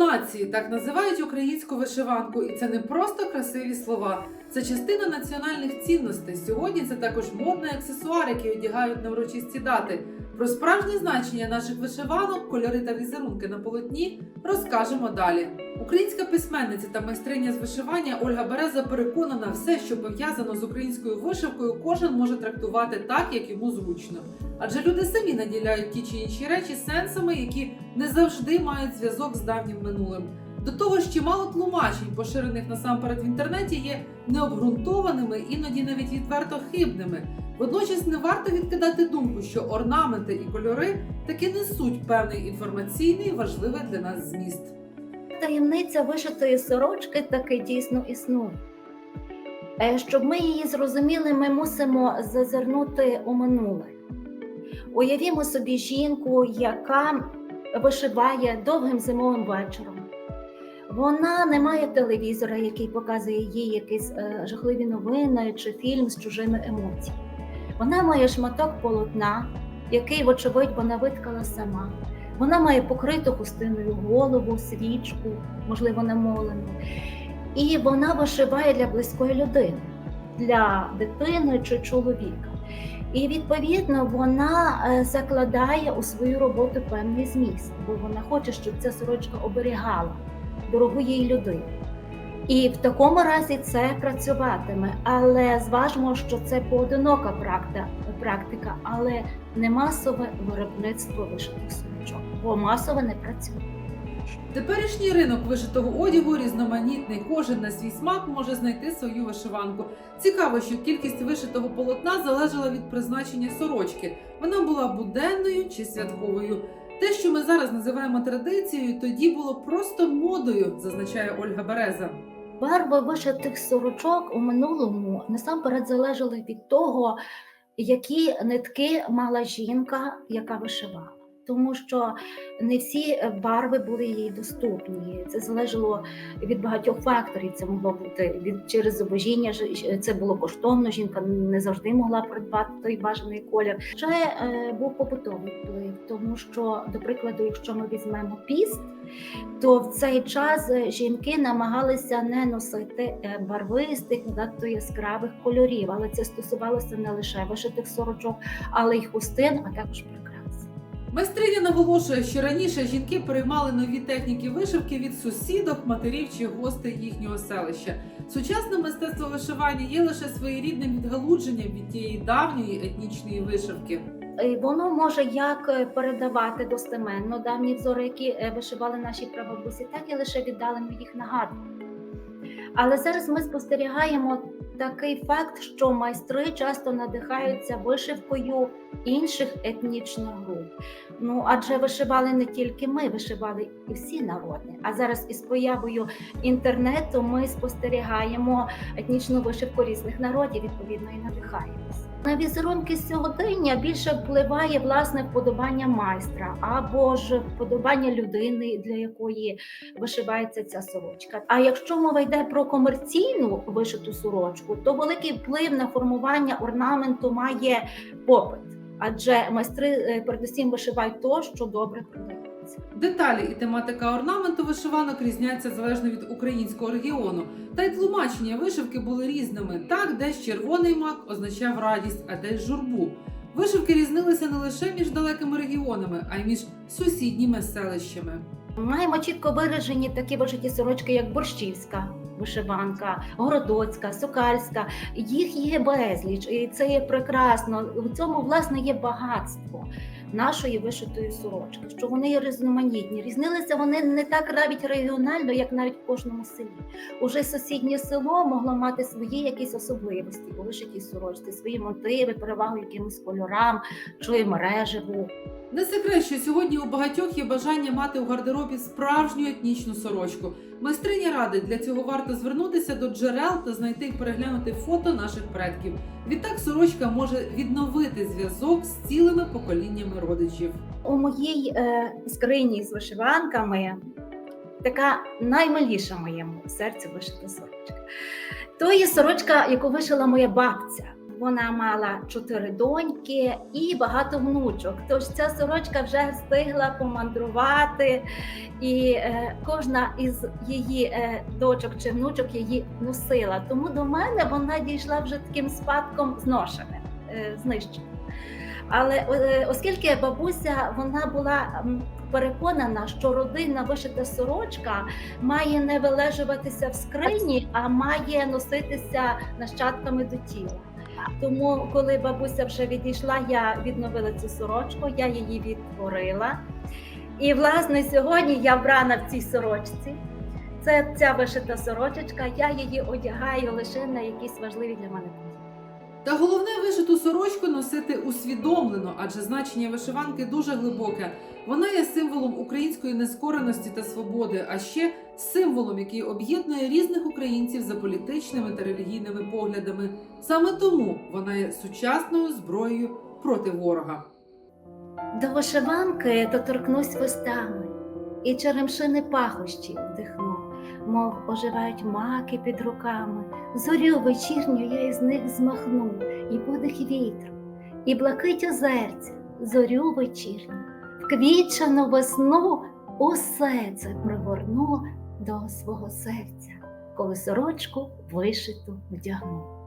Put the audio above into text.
нації так називають українську вишиванку, і це не просто красиві слова. Це частина національних цінностей. Сьогодні це також модний аксесуар, який одягають на урочисті дати. Про справжнє значення наших вишиванок, кольори та візерунки на полотні розкажемо далі. Українська письменниця та майстриня з вишивання Ольга Береза переконана, все, що пов'язано з українською вишивкою, кожен може трактувати так, як йому зручно. Адже люди самі наділяють ті чи інші речі сенсами, які не завжди мають зв'язок з давнім минулим. До того ж, чимало тлумачень, поширених насамперед в інтернеті, є необґрунтованими, іноді навіть відверто хибними. Водночас не варто відкидати думку, що орнаменти і кольори таки несуть певний інформаційний важливий для нас зміст. Таємниця вишитої сорочки таки дійсно існує. Е, Щоб ми її зрозуміли, ми мусимо зазирнути у минуле. Уявімо собі жінку, яка вишиває довгим зимовим вечором. Вона не має телевізора, який показує їй якісь е, жахливі новини чи фільм з чужими емоціями. Вона має шматок полотна, який, вочевидь, вона виткала сама. Вона має покриту хустиною голову, свічку, можливо, намолену. І вона вишиває для близької людини, для дитини чи чоловіка. І відповідно вона е, закладає у свою роботу певний зміст, бо вона хоче, щоб ця сорочка оберігала дорогу їй людину. І в такому разі це працюватиме, але зважмо, що це поодинока практика, але не масове виробництво вишитих сорочок, бо масово не працює. Теперішній ринок вишитого одягу різноманітний. Кожен на свій смак може знайти свою вишиванку. Цікаво, що кількість вишитого полотна залежала від призначення сорочки. Вона була буденною чи святковою. Те, що ми зараз називаємо традицією, тоді було просто модою, зазначає Ольга Береза. Барви вишитих сорочок у минулому насамперед залежали від того, які нитки мала жінка, яка вишивала. Тому що не всі е, барви були їй доступні. Це залежало від багатьох факторів. Це могло бути від через зубожіння, це було коштовно. Жінка не завжди могла придбати той бажаний колір. Ще е, був побутовий вплив, тому що, до прикладу, якщо ми візьмемо піст, то в цей час е, жінки намагалися не носити е, барвистих, надто яскравих кольорів, але це стосувалося не лише вишитих сорочок, але й хустин, а також. Майстриня наголошує, що раніше жінки переймали нові техніки вишивки від сусідок, матерів чи гостей їхнього селища. Сучасне мистецтво вишивання є лише своєрідним відгалудженням від тієї давньої етнічної вишивки. Воно може як е, передавати достеменно давні взори, які е, вишивали наші прабабусі, так і лише віддалено їх нагадувати. Але зараз ми спостерігаємо такий факт, що майстри часто надихаються вишивкою інших етнічних груп. Ну адже вишивали не тільки ми, вишивали і всі народи. А зараз із появою інтернету ми спостерігаємо етнічну вишивку різних народів, відповідно, і надихаємося. На візерунки сьогодення більше впливає власне вподобання майстра або ж вподобання людини, для якої вишивається ця сорочка. А якщо мова йде про комерційну вишиту сорочку, то великий вплив на формування орнаменту має попит, адже майстри е, передусім вишивають то, що добре продається. Деталі і тематика орнаменту вишиванок різняться залежно від українського регіону. Та й тлумачення вишивки були різними. Так, десь червоний мак означав радість, а десь журбу. Вишивки різнилися не лише між далекими регіонами, а й між сусідніми селищами. Маємо чітко виражені такі вишиті сорочки, як борщівська вишиванка, городоцька, сокальська. Їх є безліч, і це є прекрасно. У цьому власне є багатство нашої вишитої сорочки, що вони є різноманітні. Різнилися вони не так навіть регіонально, як навіть в кожному селі. Уже сусіднє село могло мати свої якісь особливості по вишитій сорочці, свої мотиви, перевагу якимось кольорам чи мережеву. Не секрет, що сьогодні у багатьох є бажання мати у гардеробі справжню етнічну сорочку. Майстриня радить для цього варто звернутися до джерел та знайти і переглянути фото наших предків. Відтак сорочка може відновити зв'язок з цілими поколіннями родичів. У моїй е, скрині з вишиванками така наймиліша моєму серцю вишита сорочка. То є сорочка, яку вишила моя бабця. Вона мала чотири доньки і багато внучок. Тож ця сорочка вже встигла помандрувати, і е, кожна із її е, дочок чи внучок її носила. Тому до мене вона дійшла вже таким спадком зношеним, е, знищеним. Але е, оскільки бабуся вона була переконана, що родинна вишита сорочка має не вилежуватися в скрині, а має носитися нащадками до тіла. Тому, коли бабуся вже відійшла, я відновила цю сорочку, я її відтворила. І, власне, сьогодні я вбрана в цій сорочці. Це ця вишита сорочечка, я її одягаю лише на якісь важливі для мене події. Та головне вишиту сорочку носити усвідомлено, адже значення вишиванки дуже глибоке. Вона є символом української нескореності та свободи, а ще символом, який об'єднує різних українців за політичними та релігійними поглядами. Саме тому вона є сучасною зброєю проти ворога. До вишиванки доторкнусь вустами, і черемшини пахощі вдихну, мов оживають маки під руками. Зорю вечірню я із них змахну, і подих вітру, і блакить озерця, зорю вечірню, вквічену весну, усе це пригорну до свого серця, коли сорочку вишиту вдягну.